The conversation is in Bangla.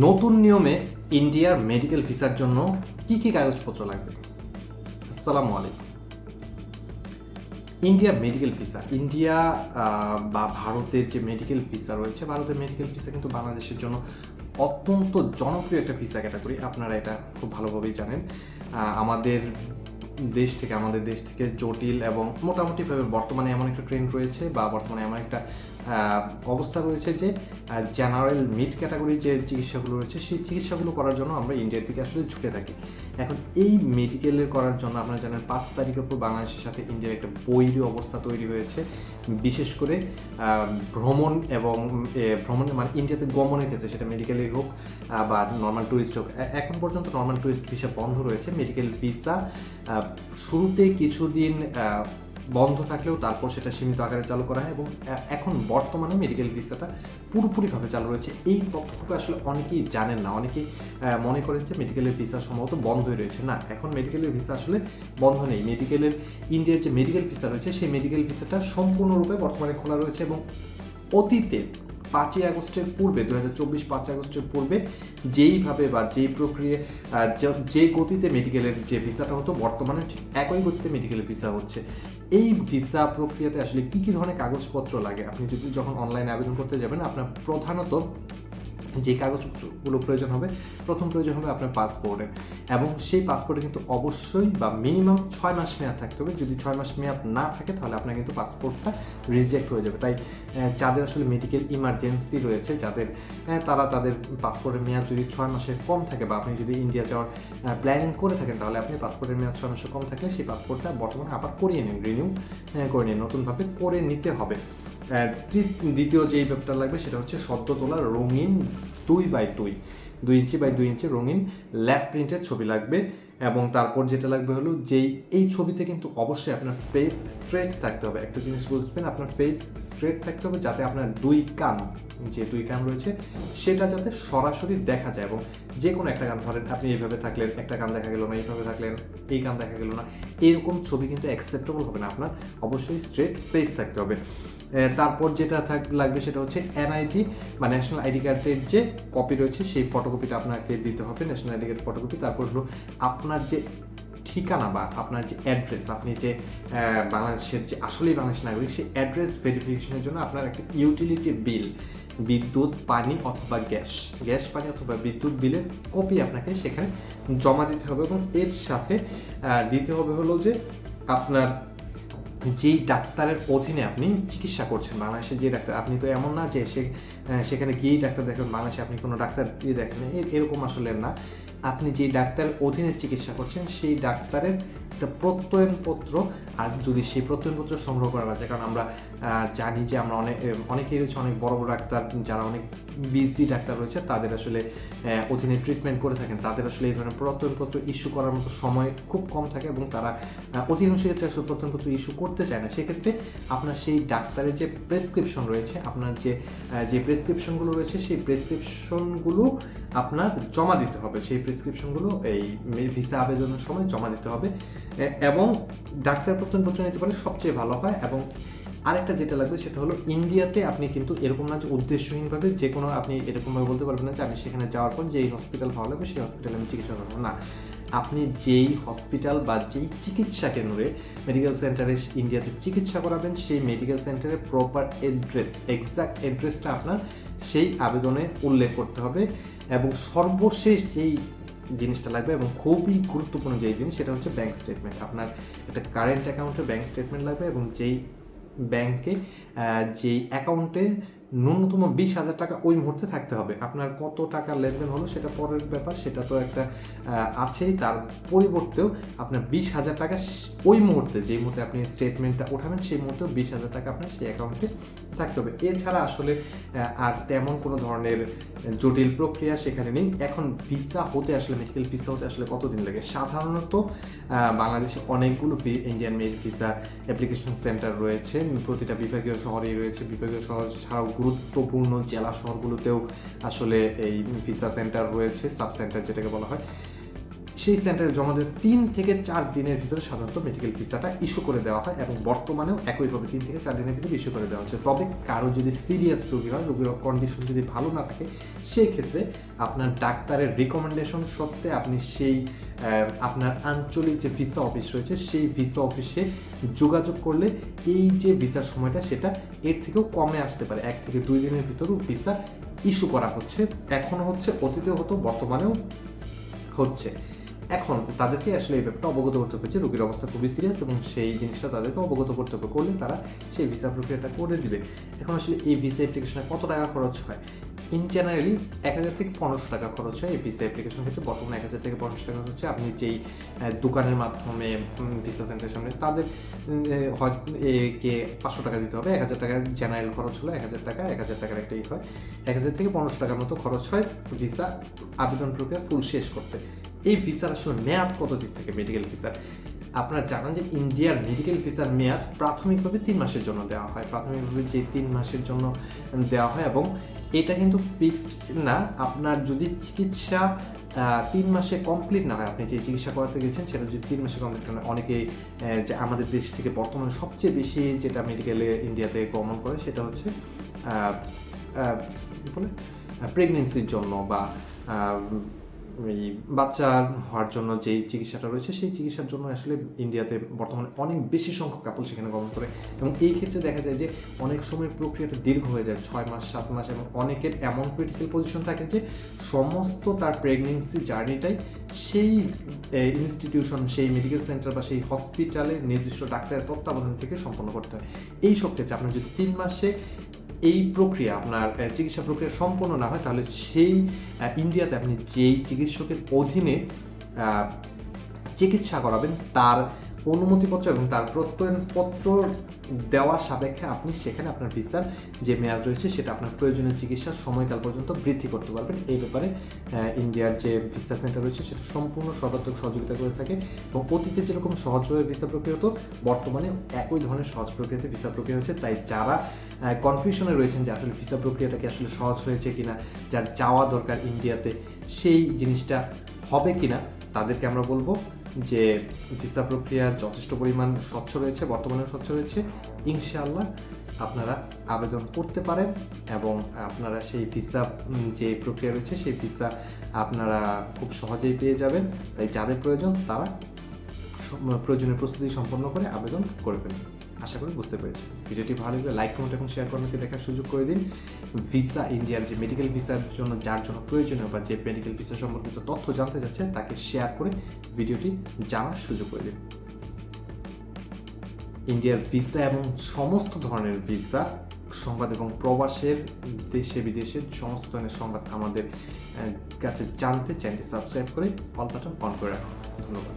নতুন নিয়মে ইন্ডিয়ার মেডিকেল ভিসার জন্য কি কি কাগজপত্র লাগবে? আসসালামু আলাইকুম। ইন্ডিয়ার মেডিকেল ভিসা, ইন্ডিয়া বা ভারতের যে মেডিকেল ভিসা রয়েছে, ভারতের মেডিকেল ভিসা কিন্তু বাংলাদেশের জন্য অত্যন্ত জনপ্রিয় একটা ভিসা ক্যাটাগরি। আপনারা এটা খুব ভালোভাবেই জানেন। আমাদের দেশ থেকে, আমাদের দেশ থেকে জটিল এবং মোটামুটিভাবে বর্তমানে এমন একটা ট্রেন্ড রয়েছে বা বর্তমানে এমন একটা অবস্থা রয়েছে যে জেনারেল মিড ক্যাটাগরির যে চিকিৎসাগুলো রয়েছে, সেই চিকিৎসাগুলো করার জন্য আমরা ইন্ডিয়ার দিকে আসলে ঝুঁকে থাকি। এখন এই মেডিকেলের করার জন্য আপনারা জানেন, পাঁচ তারিখের পর বাংলাদেশের সাথে ইন্ডিয়ার একটা বৈরী অবস্থা তৈরি হয়েছে। বিশেষ করে ভ্রমণ এবং ভ্রমণ মানে ইন্ডিয়াতে গমনের ক্ষেত্রে, সেটা মেডিকেলেই হোক বা নর্মাল ট্যুরিস্ট হোক। এখন পর্যন্ত নর্মাল ট্যুরিস্ট ভিসা বন্ধ রয়েছে। মেডিকেল ভিসা শুরুতে কিছুদিন বন্ধ থাকলেও তারপর সেটা সীমিত আকারে চালু করা হয় এবং এখন বর্তমানে মেডিকেল ভিসাটা পুরোপুরিভাবে চালু রয়েছে। এই তথ্যটুকু আসলে অনেকেই জানেন না। অনেকেই মনে করেন যে মেডিকেলের ভিসা সম্ভবত বন্ধই রয়েছে। না, এখন মেডিকেলের ভিসা আসলে বন্ধ নেই। মেডিকেলের ইন্ডিয়ার যে মেডিকেল ভিসা রয়েছে, সেই মেডিকেল ভিসাটা সম্পূর্ণরূপে বর্তমানে খোলা রয়েছে এবং অতীতে পাঁচই আগস্টের পূর্বে দু হাজার চব্বিশ পাঁচই আগস্টের পূর্বে যেইভাবে বা যেই প্রক্রিয়া যে গতিতে মেডিকেলের যে ভিসাটা হতো, বর্তমানে ঠিক একই গতিতে মেডিকেলের ভিসা হচ্ছে। এই ভিসা প্রক্রিয়াতে আসলে কী কী ধরনের কাগজপত্র লাগে? আপনি যদি যখন অনলাইনে আবেদন করতে যাবেন, আপনার প্রধানত যে কাগজগুলো প্রয়োজন হবে, প্রথম প্রয়োজন হবে আপনার পাসপোর্টের। এবং সেই পাসপোর্টে কিন্তু অবশ্যই বা মিনিমাম ছয় মাস মেয়াদ থাকতে হবে। যদি ছয় মাস মেয়াদ না থাকে, তাহলে আপনার কিন্তু পাসপোর্টটা রিজেক্ট হয়ে যাবে। তাই যাদের আসলে মেডিকেল ইমার্জেন্সি রয়েছে, যাদের তারা তাদের পাসপোর্টের মেয়াদ যদি ছয় মাসের কম থাকে বা আপনি যদি ইন্ডিয়া যাওয়ার প্ল্যানিং করে থাকেন, তাহলে আপনি পাসপোর্টের মেয়াদ ছয় মাসের কম থাকলে সেই পাসপোর্টটা বর্তমানে আবার করিয়ে নিন রিনিউ করে নিন। নতুনভাবে করে নিতে হবে। দ্বিতীয় যেই ব্যাপারটা লাগবে সেটা হচ্ছে সদ্য তোলা রঙিন দুই বাই দুই। দুই ইঞ্চি বাই দুই ইঞ্চি রঙিন ল্যাপ প্রিন্টের ছবি লাগবে। এবং তারপর যেটা লাগবে হলো যেই, এই ছবিতে কিন্তু অবশ্যই আপনার ফেস স্ট্রেট থাকতে হবে। একটা জিনিস বুঝবেন, আপনার ফেস স্ট্রেট থাকতে হবে যাতে আপনার দুই কান, যে দুই কান রয়েছে, সেটা যাতে সরাসরি দেখা যায় এবং যে কোনো একটা কান, ধরেন আপনি এইভাবে থাকলেন, একটা কান দেখা গেল না, এইভাবে থাকলেন, এই কান দেখা গেল না, এরকম ছবি কিন্তু অ্যাকসেপ্টেবল হবে না। আপনার অবশ্যই স্ট্রেট ফেস থাকতে হবে। তারপর যেটা থাক, লাগবে সেটা হচ্ছে এনআইডি বা ন্যাশনাল আইডি কার্ডের যে কপি রয়েছে, সেই ফটোকপিটা আপনাকে দিতে হবে ন্যাশনাল আইডি কার্ড ফটোকপি তারপর হলো আপনার যে ঠিকানা বা আপনার যে অ্যাড্রেস আপনি যে বাংলাদেশের যে আসলেই বাংলাদেশ নাগরিক, সেই অ্যাড্রেস ভেরিফিকেশনের জন্য আপনার একটা ইউটিলিটি বিল বিদ্যুৎ, পানি অথবা গ্যাস গ্যাস, পানি অথবা বিদ্যুৎ বিলের কপি আপনাকে সেখানে জমা দিতে হবে এবং এর সাথে দিতে হবে হলো যে আপনার যেই ডাক্তারের অধীনে আপনি চিকিৎসা করছেন বাংলাদেশে যে ডাক্তার, আপনি তো এমন না যে সে সেখানে গিয়েই ডাক্তার দেখেন, বাংলাদেশে আপনি কোনো ডাক্তার দিয়ে দেখেন এরকম আসলে না। আপনি যে ডাক্তারের অধীনে চিকিৎসা করছেন, সেই ডাক্তারের একটা প্রত্যয়নপত্র আর যদি সেই প্রত্যয়নপত্র সংগ্রহ করা যায়, কারণ আমরা জানি যে আমরা অনেক অনেকেই রয়েছে, অনেক বড় বড় ডাক্তার যারা অনেক বিজি ডাক্তার রয়েছে, তাদের আসলে অধীনে ট্রিটমেন্ট করে থাকেন। তাদের আসলে এই ধরনের প্রত্যয়নপত্র ইস্যু করার মতো সময় খুব কম থাকে এবং তারা অধিকাংশ ক্ষেত্রে আসলে প্রত্যয়নপত্র ইস্যু করতে চায় না। সেক্ষেত্রে আপনার সেই ডাক্তারের যে প্রেসক্রিপশন রয়েছে, আপনার যে যে প্রেসক্রিপশনগুলো রয়েছে, সেই প্রেসক্রিপশনগুলো আপনার জমা দিতে হবে। সেই প্রেসক্রিপশনগুলো এই ভিসা আবেদনের সময় জমা দিতে হবে। এবং ডাক্তার প্রত্যয়নপত্র নিতে পারলে সবচেয়ে ভালো হয়। এবং আরেকটা যেটা লাগবে সেটা হলো ইন্ডিয়াতে আপনি কিন্তু এরকম না যে উদ্দেশ্যহীনভাবে যে কোনো আপনি এরকমভাবে বলতে পারবেন না যে আমি সেখানে যাওয়ার পর যেই হসপিটাল ভালো লাগবে সেই হসপিটালে আমি চিকিৎসা করব। না, আপনি যেই হসপিটাল বা যেই চিকিৎসা কেন্দ্রে মেডিকেল সেন্টারে ইন্ডিয়াতে চিকিৎসা করাবেন, সেই মেডিকেল সেন্টারের প্রপার অ্যাড্রেস এক্সাক্ট অ্যাড্রেসটা আপনার সেই আবেদনে উল্লেখ করতে হবে। এবং সর্বশেষ যেই জিনিসটা লাগবে এবং খুবই গুরুত্বপূর্ণ যেই জিনিস, সেটা হচ্ছে ব্যাঙ্ক স্টেটমেন্ট আপনার একটা কারেন্ট অ্যাকাউন্টের ব্যাঙ্ক স্টেটমেন্ট লাগবে এবং যেই ব্যাংকে যেই অ্যাকাউন্টে ন্যূনতম বিশ হাজার টাকা ওই মুহূর্তে থাকতে হবে। আপনার কত টাকা লেনদেন হলো সেটা পরের ব্যাপার, সেটা তো একটা আছেই। তার পরিবর্তেও আপনার বিশ হাজার টাকা ওই মুহূর্তে, যেই মুহূর্তে আপনি স্টেটমেন্টটা ওঠাবেন, সেই মুহূর্তেও বিশ হাজার টাকা আপনার সেই অ্যাকাউন্টে থাকতে হবে। এছাড়া আসলে আর তেমন কোনো ধরনের জটিল প্রক্রিয়া সেখানে নেই। এখন ভিসা হতে আসলে মেডিকেল ভিসা হতে আসলে কতদিন লাগে? সাধারণত বাংলাদেশে অনেকগুলো Indian made visa application centre রয়েছে। প্রতিটা বিভাগীয় শহরেই রয়েছে। বিভাগীয় শহর ছাড়াও গুরুত্বপূর্ণ জেলা শহরগুলোতেও আসলে এই ভিসা সেন্টার রয়েছে সাব সেন্টার যেটাকে বলা হয়। সেই সেন্টারে জমা দেওয়ার তিন থেকে চার দিনের ভিতরে সাধারণত মেডিকেল ভিসাটা ইস্যু করে দেওয়া হয় এবং বর্তমানেও একইভাবে তিন থেকে চার দিনের ভিতরে ইস্যু করে দেওয়া হচ্ছে। তবে কারও যদি সিরিয়াস রোগী হয়, রোগীর কন্ডিশন যদি ভালো না থাকে সেই ক্ষেত্রে আপনার ডাক্তারের রিকমেন্ডেশন সত্ত্বে আপনি সেই আপনার আঞ্চলিক যে ভিসা অফিস রয়েছে, সেই ভিসা অফিসে যোগাযোগ করলে এই যে ভিসার সময়টা, সেটা এর থেকেও কমে আসতে পারে। এক থেকে দুই দিনের ভিতরেও ভিসা ইস্যু করা হচ্ছে। এখনও হচ্ছে, অতীতেও হতো, বর্তমানেও হচ্ছে। এখন তাদেরকে আসলে এই ব্যাপারটা অবগত করতে হবে যে রোগীর অবস্থা খুবই সিরিয়াস এবং সেই জিনিসটা তাদেরকে অবগত করতে হবে। করলে তারা সেই ভিসা প্রক্রিয়াটা করে দিবে। এখন আসলে এই ভিসা অ্যাপ্লিকেশনে কত টাকা খরচ হয়? ইন জেনারেলি এক হাজার থেকে পনেরোশো টাকা খরচ হয় এই ভিসা অ্যাপ্লিকেশন ক্ষেত্রে। বর্তমানে এক হাজার থেকে পনেরোশো টাকা হচ্ছে আপনি যেই দোকানের মাধ্যমে ভিসা সেন্টারের সামনে তাদের কে পাঁচশো টাকা দিতে হবে। এক হাজার টাকা জেনারেল খরচ হলো এক হাজার টাকা, এক হাজার টাকার একটাই হয়। এক হাজার থেকে পনেরোশো টাকার মতো খরচ হয় ভিসা আবেদন প্রক্রিয়া ফুল শেষ করতে। এই ভিসার আসলে মেয়াদ কত দিক থেকে মেডিকেল ভিসার আপনারা জানেন যে ইন্ডিয়ার মেডিকেল ভিসার মেয়াদ প্রাথমিকভাবে তিন মাসের জন্য দেওয়া হয়। প্রাথমিকভাবে যে তিন মাসের জন্য দেওয়া হয় এবং এটা কিন্তু ফিক্সড না, আপনার যদি চিকিৎসা তিন মাসে কমপ্লিট না হয়, আপনি যে চিকিৎসা করাতে গেছেন, সেটা যদি তিন মাসে কমপ্লিট না হয় অনেকেই যে আমাদের দেশ থেকে বর্তমানে সবচেয়ে বেশি যেটা মেডিকেলে ইন্ডিয়াতে গমন করে, সেটা হচ্ছে প্রেগনেন্সির জন্য বা এই বাচ্চা হওয়ার জন্য যেই চিকিৎসাটা রয়েছে, সেই চিকিৎসার জন্য আসলে ইন্ডিয়াতে বর্তমানে অনেক বেশি সংখ্যক কাপল সেখানে গমন করে। এবং এই ক্ষেত্রে দেখা যায় যে অনেক সময় প্রক্রিয়াটা দীর্ঘ হয়ে যায়, ছয় মাস, সাত মাস এবং অনেকের এমন ক্রিটিক্যাল পজিশন থাকে যে সমস্ত তার প্রেগনেন্সি জার্নিটাই সেই ইনস্টিটিউশন সেই মেডিকেল সেন্টার বা সেই হসপিটালে নির্দিষ্ট ডাক্তারের তত্ত্বাবধান থেকে সম্পন্ন করতে হয়। এই সব ক্ষেত্রে আপনার যদি তিন মাসে এই প্রক্রিয়া, আপনার চিকিৎসা প্রক্রিয়া সম্পন্ন না হয়, তাহলে সেই ইন্ডিয়াতে আপনি যেই চিকিৎসকের অধীনে চিকিৎসা করাবেন, তার অনুমতিপত্র এবং তার প্রত্যয়নপত্র দেওয়া সাপেক্ষে আপনি সেখানে আপনার ভিসার যে মেয়াদ রয়েছে সেটা আপনার প্রয়োজনীয় চিকিৎসার সময়কাল পর্যন্ত বৃদ্ধি করতে পারবেন। এই ব্যাপারে ইন্ডিয়ার যে ভিসা সেন্টার রয়েছে সেটা সম্পূর্ণ সর্বাত্মক সহযোগিতা করে থাকে এবং অতীতে যেরকম সহজভাবে ভিসা প্রক্রিয়া হতো, বর্তমানে একই ধরনের সহজ প্রক্রিয়াতে ভিসা প্রক্রিয়া হচ্ছে তাই যারা কনফিউশনে রয়েছেন যে আসলে ভিসা প্রক্রিয়াটা কি আসলে সহজ হয়েছে কিনা, যার যাওয়া দরকার ইন্ডিয়াতে, সেই জিনিসটা হবে কিনা, তাদেরকে আমরা বলব। যে ভিসা প্রক্রিয়া যথেষ্ট পরিমাণ স্বচ্ছ রয়েছে বর্তমানে স্বচ্ছ রয়েছে, ইনশাআল্লাহ আপনারা আবেদন করতে পারেন এবং আপনারা সেই ভিসা যে প্রক্রিয়া রয়েছে সেই ভিসা আপনারা খুব সহজেই পেয়ে যাবেন। তাই যাদের প্রয়োজন তারা প্রয়োজনীয় প্রস্তুতি সম্পন্ন করে আবেদন করে ফেলুন। আশা করি বুঝতে পেরেছি ভিডিওটি ভালো লাগলে লাইক কমেন্ট এবং শেয়ার কর্মকে দেখার সুযোগ করে দিন। ভিসা ইন্ডিয়ার যে মেডিকেল ভিসার জন্য, যার জন্য প্রয়োজনীয় বা যে মেডিকেল ভিসা সম্পর্কিত তথ্য জানতে যাচ্ছে তাকে শেয়ার করে ভিডিওটি জানার সুযোগ করে দিন। ইন্ডিয়ার ভিসা এবং সমস্ত ধরনের ভিসা সংবাদ এবং প্রবাসের দেশে বিদেশের সমস্ত ধরনের সংবাদ আমাদের কাছে জানতে চ্যানেলটি সাবস্ক্রাইব করে অল বাটন অন করে রাখুন। ধন্যবাদ।